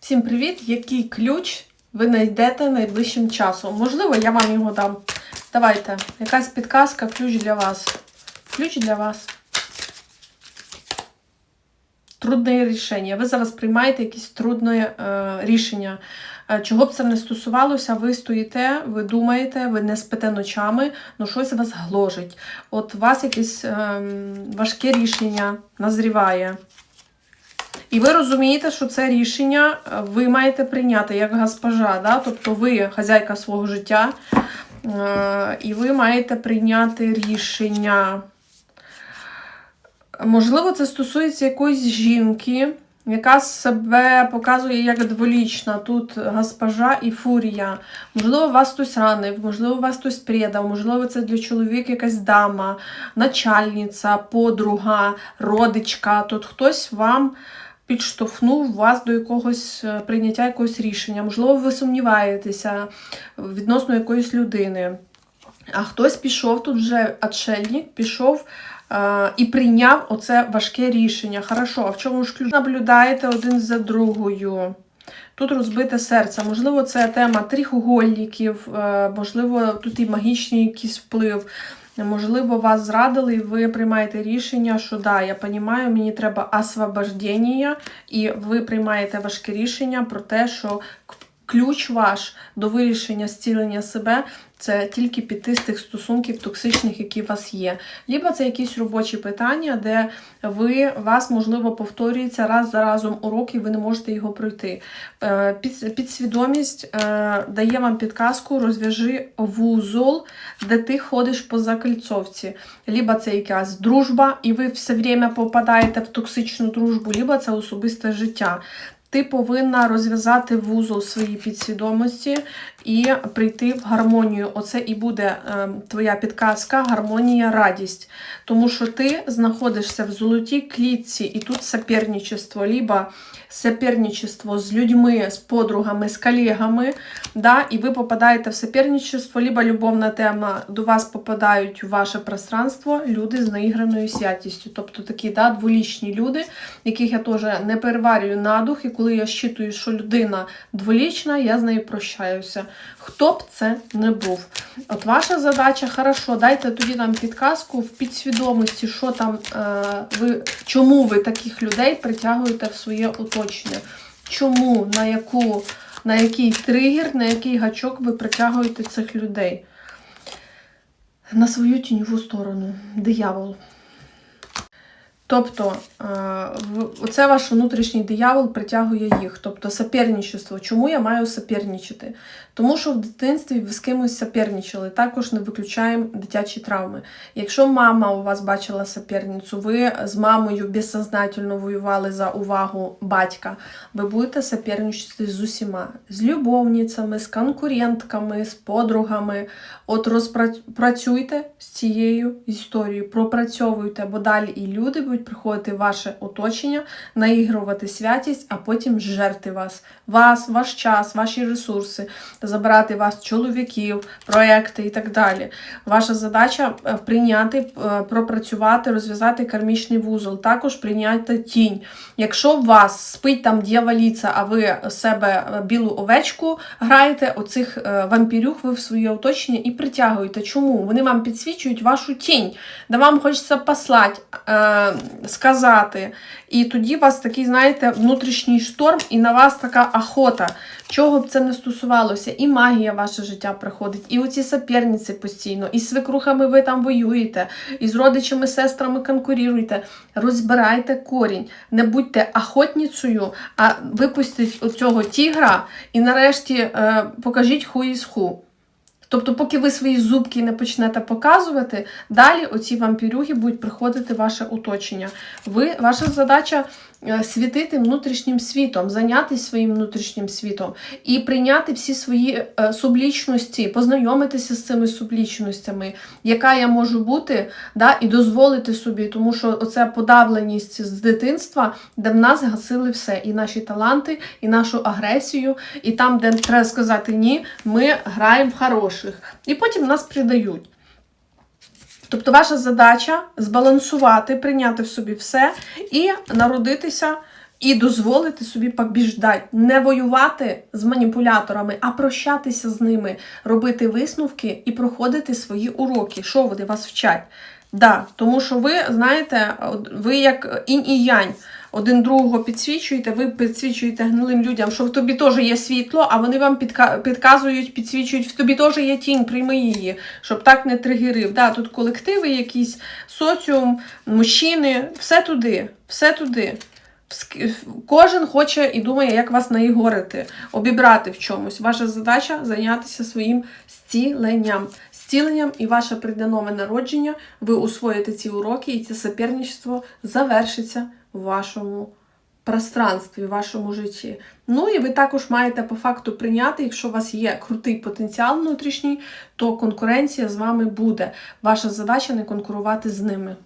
Всім привіт! Який ключ ви знайдете найближчим часом? Можливо, я вам його дам. Давайте, якась підказка, ключ для вас. Ключ для вас. Трудне рішення. Ви зараз приймаєте якесь трудне е, рішення. Е, Чого б це не стосувалося, ви стоїте, ви думаєте, ви не спите ночами, ну щось вас гложить. От у вас якесь ем, важке рішення назріває. І ви розумієте, що це рішення е, ви маєте прийняти як госпожа, да? тобто ви хазяйка свого життя, е, і ви маєте прийняти рішення. Можливо, це стосується якоїсь жінки, яка себе показує як дволічна. Тут госпожа і фурія. Можливо, вас хтось ранив, можливо, вас хтось предав, можливо, це для чоловіка якась дама, начальниця, подруга, родичка. Тут хтось вам підштовхнув вас до якогось е, прийняття якогось рішення. Можливо, ви сумніваєтеся відносно якоїсь людини. А хтось пішов тут вже отшельник, пішов е, і прийняв оце важке рішення. Хорошо, а в чому ж ключ? Наблюдаєте один за другою. Тут розбите серце. Можливо, це тема трихугольників, е, можливо, тут і магічний якийсь вплив. Можливо, вас зрадили, і ви приймаєте рішення, що да, я розумію, мені треба освобождення, і ви приймаєте важке рішення про те, що ключ ваш до вирішення зцілення себе це тільки піти з тих стосунків токсичних, які у вас є. Либо це якісь робочі питання, де ви вас, можливо, повторюється раз за разом урок, і ви не можете його пройти. Е, під- Підсвідомість е, дає вам підказку, розв'яжи вузол, де ти ходиш по закольцовці. Либо це якась дружба, і ви все время попадаєте в токсичну дружбу, либо це особисте життя. Ти повинна розв'язати вузол своїй підсвідомості і прийти в гармонію. Оце і буде е, твоя підказка, гармонія, радість. Тому що ти знаходишся в золотій клітці, і тут соперничество, либо соперничество з людьми, з подругами, з колегами, да, і ви попадаєте в соперничество, либо любовна тема, до вас попадають у ваше пространство люди з наіграною святістю. Тобто такі да, дволічні люди, яких я теж не переварюю на дух, коли я щитую, що людина дволічна, я з нею прощаюся. Хто б це не був. От ваша задача, хорошо, дайте тоді нам підказку в підсвідомості, що там е, ви, чому ви таких людей притягуєте в своє оточення. Чому, на яку, на який тригер, на який гачок ви притягуєте цих людей? На свою тіньову сторону. Диявол. Тобто, е, оце ваш внутрішній диявол притягує їх. Тобто соперничество. Чому я маю соперничати? Тому що в дитинстві ви з кимось соперничали. Також не виключаємо дитячі травми. Якщо мама у вас бачила соперницю, ви з мамою безсознательно воювали за увагу батька, ви будете соперничати з усіма, з любовницями, з конкурентками, з подругами. От розпрацюйте з цією історією, пропрацьовуйте, бо далі і люди будуть приходити в ваше оточення, наігрувати святість, а потім жерти вас. Вас, ваш час, ваші ресурси, забирати вас чоловіків, проекти і так далі. Ваша задача е, прийняти, е, пропрацювати, розв'язати кармічний вузол, також прийняти тінь. Якщо у вас спить там дьяволіця, а ви себе е, білу овечку граєте, оцих вампірюх ви в своє оточення і притягуєте. Чому? Вони вам підсвічують вашу тінь, де вам хочеться послати, сказати. І тоді у вас такий, знаєте, внутрішній шторм, і на вас така охота. Чого б це не стосувалося, і магія в ваше життя приходить, і оці соперниці постійно, і з свекрухами ви там воюєте, і з родичами, сестрами конкуруєте. Розбирайте корінь, не будьте охотницею, а випустіть оцього тігра і нарешті е, покажіть ху із ху. Тобто, поки ви свої зубки не почнете показувати, далі оці вампірюги будуть приходити в ваше оточення. Ви, ваша задача е, світити внутрішнім світом, зайнятися своїм внутрішнім світом і прийняти всі свої е, сублічності, познайомитися з цими сублічностями, яка я можу бути, да, і дозволити собі, тому що оця подавленість з дитинства, де в нас гасили все, і наші таланти, і нашу агресію, і там, де треба сказати ні, ми граємо в хороших. І потім нас придають. Тобто ваша задача збалансувати, прийняти в собі все і народитися і дозволити собі побіждати, не воювати з маніпуляторами, а прощатися з ними, робити висновки і проходити свої уроки. Що вони вас вчать? Да, тому що ви знаєте, ви як інь і янь. Один другого підсвічуєте, ви підсвічуєте гнилим людям, що в тобі теж є світло, а вони вам підка- підказують, підсвічують, в тобі теж є тінь, прийми її, щоб так не тригерив. Да, тут колективи, якісь соціум, мужчини, все туди, все туди. Кожен хоче і думає, як вас наігорити, обібрати в чомусь. Ваша задача зайнятися своїм зціленням. Зціленням і ваше прийде нове народження. Ви усвоїте ці уроки, і це суперництво завершиться в вашому пространстві, в вашому житті. Ну і ви також маєте по факту прийняти, якщо у вас є крутий потенціал внутрішній, то конкуренція з вами буде. Ваша задача не конкурувати з ними.